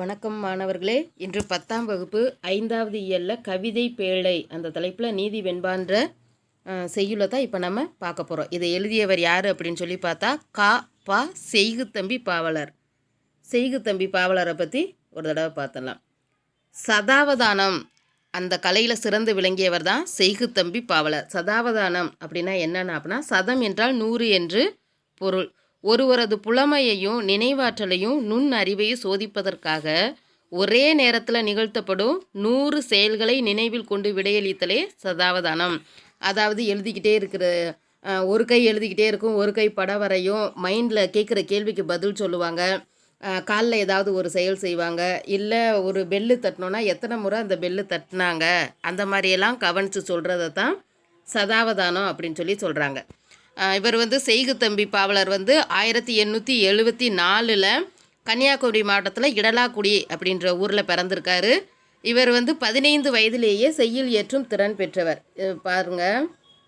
வணக்கம் மாணவர்களே. இன்று பத்தாம் வகுப்பு ஐந்தாவது இயல்ல கவிதை பேழை அந்த தலைப்பில் நீதி வெண்பான்ற செய்யுளை தான் இப்போ நம்ம பார்க்க போகிறோம் இதை எழுதியவர் யார் அப்படின்னு சொல்லி பார்த்தா கா பா செய்குத்தம்பி பாவலர். செய்குத்தம்பி பாவலரை பற்றி ஒரு தடவை பார்த்தலாம் சதாவதானம் அந்த கலையில் சிறந்து விளங்கியவர் தான் செய்குத்தம்பி பாவலர். சதாவதானம் அப்படின்னா என்னென்ன அப்படின்னா சதம் என்றால் நூறு என்று பொருள். ஒருவரது புலமையையும் நினைவாற்றலையும் நுண் அறிவையும் சோதிப்பதற்காக ஒரே நேரத்தில் நிகழ்த்தப்படும் நூறு செயல்களை நினைவில் கொண்டு விடையளித்தலே சதாவதானம். அதாவது எழுதிக்கிட்டே இருக்கிற ஒரு கை எழுதிக்கிட்டே இருக்கும் ஒரு கை படம் வரையும் மைண்டில் கேட்குற கேள்விக்கு பதில் சொல்லுவாங்க. காலில் ஏதாவது ஒரு செயல் செய்வாங்க. இல்லை ஒரு பெல்லு தட்டினோன்னா எத்தனை முறை அந்த பெல்லு தட்டினாங்க? அந்த மாதிரியெல்லாம் கவனித்து சொல்கிறத தான் சதாவதானம் அப்படின்னு சொல்லி சொல்கிறாங்க இவர் வந்து செய்குத்தம்பி பாவலர் வந்து ஆயிரத்தி எண்ணூற்றி எழுபத்தி நாலில் கன்னியாகுமரி மாவட்டத்தில் இடலாக்குடி அப்படின்ற ஊரில் பிறந்திருக்காரு. இவர் வந்து பதினைந்து வயதிலேயே செய்யுள் ஏற்றும் திறன் பெற்றவர். பாருங்க.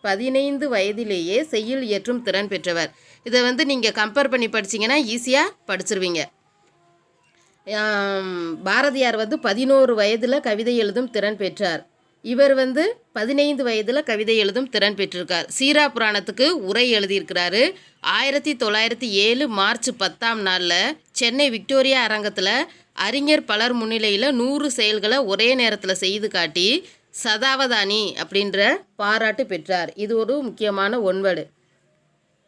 பதினைந்து வயதிலேயே செய்யுள் ஏற்றும் திறன் பெற்றவர். இதை வந்து நீங்கள் கம்பேர் பண்ணி படிச்சீங்கன்னா ஈஸியாக படிச்சிருவீங்க. பாரதியார் வந்து பதினோரு வயதில் கவிதை எழுதும் திறன் பெற்றார். இவர் வந்து பதினைந்து வயதில் கவிதை எழுதும் திறன் பெற்றிருக்கார். சீரா புராணத்துக்கு உரை எழுதியிருக்கிறாரு. ஆயிரத்தி தொள்ளாயிரத்தி ஏழு மார்ச் பத்தாம் நாளில் சென்னை விக்டோரியா அரங்கத்தில் அறிஞர் பலர் முன்னிலையில் நூறு செயல்களை ஒரே நேரத்தில் செய்து காட்டி சதாவதானி அப்படின்ற பாராட்டு பெற்றார். இது ஒரு முக்கியமான ஒன்வேடு.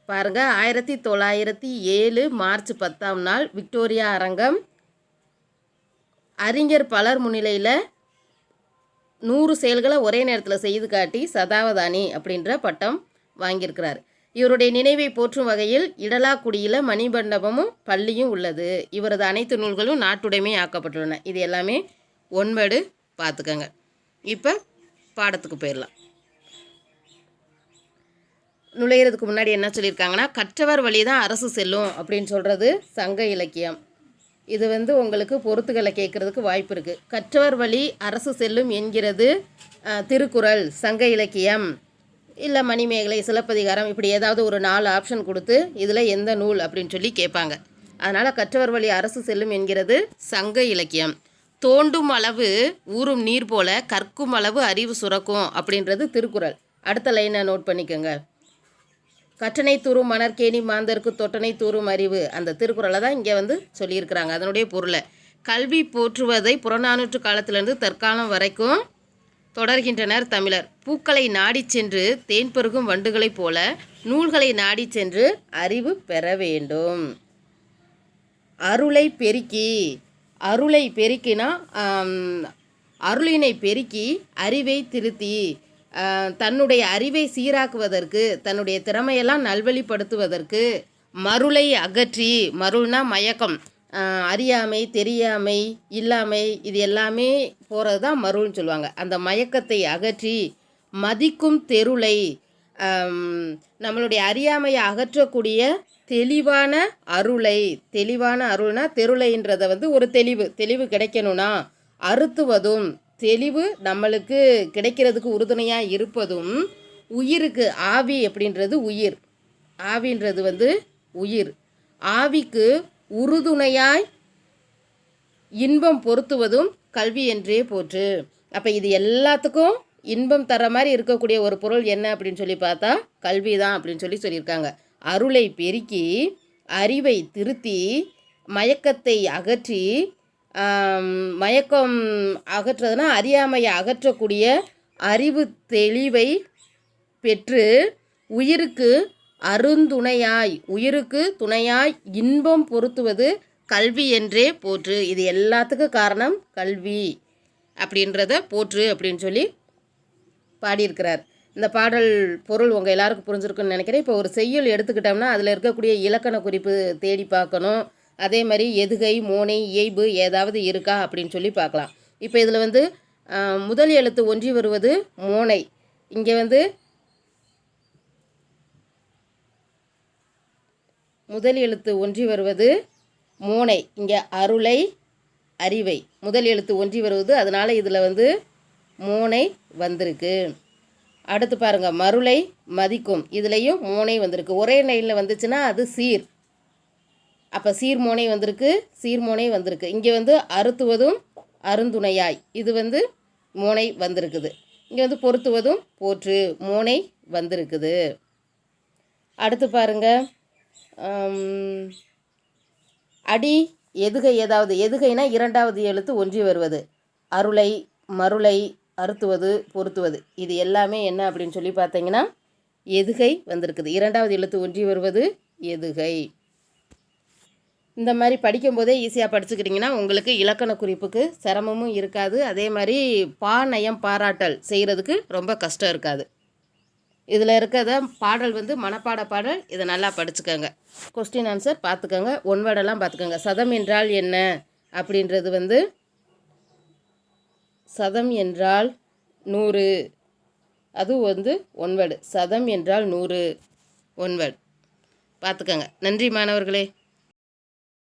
பாருங்க ஆயிரத்தி தொள்ளாயிரத்தி ஏழு மார்ச் பத்தாம் நாள் விக்டோரியா அரங்கம் அறிஞர் பலர் முன்னிலையில் நூறு செயல்களை ஒரே நேரத்தில் செய்து காட்டி சதாவதானி அப்படின்ற பட்டம் வாங்கியிருக்கிறார். இவருடைய நினைவை போற்றும் வகையில் இடலாக்குடியில் மணிமண்டபமும் பள்ளியும் உள்ளது. இவரது அனைத்து நூல்களும் நாட்டுடைமை ஆக்கப்பட்டுள்ளன. இது எல்லாமே ஒன்படு பார்த்துக்கங்க. இப்போ பாடத்துக்கு போயிடலாம். நுழையிறதுக்கு முன்னாடி என்ன சொல்லியிருக்காங்கன்னா கற்றவர் வழி தான் அரசு செல்லும் அப்படின்னு சொல்கிறது சங்க இலக்கியம். இது வந்து உங்களுக்கு பொறுத்துக்களை கேட்குறதுக்கு வாய்ப்பு இருக்குது கற்றவர் வழி அரசு செல்லும் என்கிறது திருக்குறள் சங்க இலக்கியம் இல்லை மணிமேகலை சிலப்பதிகாரம் இப்படி ஏதாவது ஒரு நாலு ஆப்ஷன் கொடுத்து இதில் எந்த நூல் அப்படின்னு சொல்லி கேட்பாங்க. அதனால் கற்றவர் வழி அரசு செல்லும் என்கிறது சங்க இலக்கியம். தோண்டும் அளவு ஊறும் நீர் போல கற்கும் அளவு அறிவு சுரக்கும் அப்படின்றது திருக்குறள். அடுத்த லைனை நோட் பண்ணிக்கோங்க. கற்றனை தூரும் மணற்கேணி மாந்தருக்கு தொட்டனை தூரும் அறிவு. அந்த திருக்குறளை தான் இங்கே வந்து சொல்லியிருக்கிறாங்க. அதனுடைய பொருளை. கல்வி போற்றுவதை புறநானூற்று காலத்திலிருந்து தற்காலம் வரைக்கும் தொடர்கின்றனர் தமிழர். பூக்களை நாடி சென்று தேன் பருகும் வண்டுகளைப் போல நூல்களை நாடி சென்று அறிவு பெற வேண்டும். அருளை பெருக்கி அருளை பெருக்கினா அருளினை பெருக்கி அறிவை திருத்தி தன்னுடைய அறிவை சீராக்குவதற்கு தன்னுடைய திறமையெல்லாம் நல்வழிப்படுத்துவதற்கு மருளை அகற்றி மருள்னா மயக்கம். அறியாமை தெரியாமை இல்லாமை இது எல்லாமே போகிறது தான் மருள்னு சொல்லுவாங்க. அந்த மயக்கத்தை அகற்றி மதிக்கும் தெருளை நம்மளுடைய அறியாமையை அகற்றக்கூடிய தெளிவான அருளை தெளிவான அருள்னா தெருளைன்றதை வந்து ஒரு தெளிவு தெளிவு கிடைக்கணும்னா அறுத்துவதும் தெளிவு நம்மளுக்கு கிடைக்கிறதுக்கு உறுதுணையாக இருப்பதும் உயிருக்கு. ஆவி அப்படின்றது உயிர். ஆவின்றது வந்து உயிர். ஆவிக்கு உறுதுணையாய் இன்பம் பொருத்துவதும் கல்வி என்றே போற்று. அப்போ இது எல்லாத்துக்கும் இன்பம் தர மாதிரி இருக்கக்கூடிய ஒரு பொருள் என்ன அப்படின்னு சொல்லி பார்த்தா கல்வி தான் அப்படின்னு சொல்லி சொல்லியிருக்காங்க. அருளை பெருக்கி அறிவை திருத்தி மயக்கத்தை அகற்றி மயக்கம் அகற்றுறதுனா அறியாமையை அகற்றக்கூடிய அறிவு தெளிவை பெற்று உயிருக்கு அருந்துணையாய் உயிருக்கு துணையாய் இன்பம் பொருத்துவது கல்வி என்றே போற்று. இது எல்லாத்துக்கும் காரணம் கல்வி அப்படின்றத போற்று அப்படின்னு சொல்லி பாடியிருக்கிறார். இந்த பாடல் பொருள் உங்கள் எல்லாருக்கும் புரிஞ்சிருக்குன்னு நினைக்கிறேன். இப்போ ஒரு செய்யுள் எடுத்துக்கிட்டோம்னா அதில் இருக்கக்கூடிய இலக்கண குறிப்பு தேடி பார்க்கணும். அதே மாதிரி எதுகை மோனை இயைபு ஏதாவது இருக்கா அப்படின்னு சொல்லி பார்க்கலாம். இப்போ இதில் வந்து முதல் எழுத்து ஒன்றி வருவது மோனை. இங்கே வந்து முதல் எழுத்து ஒன்றி வருவது மோனை. இங்கே அருளை அறிவை. முதல் எழுத்து ஒன்றி வருவது அதனால் இதில் வந்து மோனை வந்திருக்கு. அடுத்து பாருங்கள் மருளை மதிக்கும். இதுலேயும் மோனை வந்திருக்கு. ஒரே லைனில் வந்துச்சுன்னா அது சீர். அப்போ சீர்மோனை வந்திருக்கு சீர்மோனை வந்திருக்கு. இங்கே வந்து அறுத்துவதும் அருந்துணையாய். இது வந்து மோனை வந்திருக்குது. இங்கே வந்து பொருத்துவதும் போற்று மோனை வந்திருக்குது. அடுத்து பாருங்க. அடி எதுகை ஏதாவது எதுகைனா இரண்டாவது எழுத்து ஒன்றி வருவது. அருளை மருளை அறுத்துவது பொருத்துவது. இது எல்லாமே என்ன அப்படின்னு சொல்லி பார்த்தீங்கன்னா எதுகை வந்திருக்குது. இரண்டாவது எழுத்து ஒன்றி வருவது எதுகை. இந்த மாதிரி படிக்கும்போதே ஈஸியாக படிச்சுக்கிட்டிங்கன்னா உங்களுக்கு இலக்கண குறிப்புக்கு சிரமமும் இருக்காது. அதே மாதிரி பா நயம் பாராட்டல் செய்கிறதுக்கு ரொம்ப கஷ்டம் இருக்காது. இதில் இருக்கிறத பாடல் வந்து மனப்பாட பாடல் இதை நல்லா படிச்சுக்கோங்க. கொஸ்டின் ஆன்சர் பார்த்துக்கோங்க ஒன்வர்டெல்லாம் பார்த்துக்கோங்க சதம் என்றால் என்ன? அப்படின்றது வந்து சதம் என்றால் நூறு. அது வந்து ஒன் சதம் என்றால் நூறு. ஒன் பார்த்துக்கோங்க நன்றி மாணவர்களே.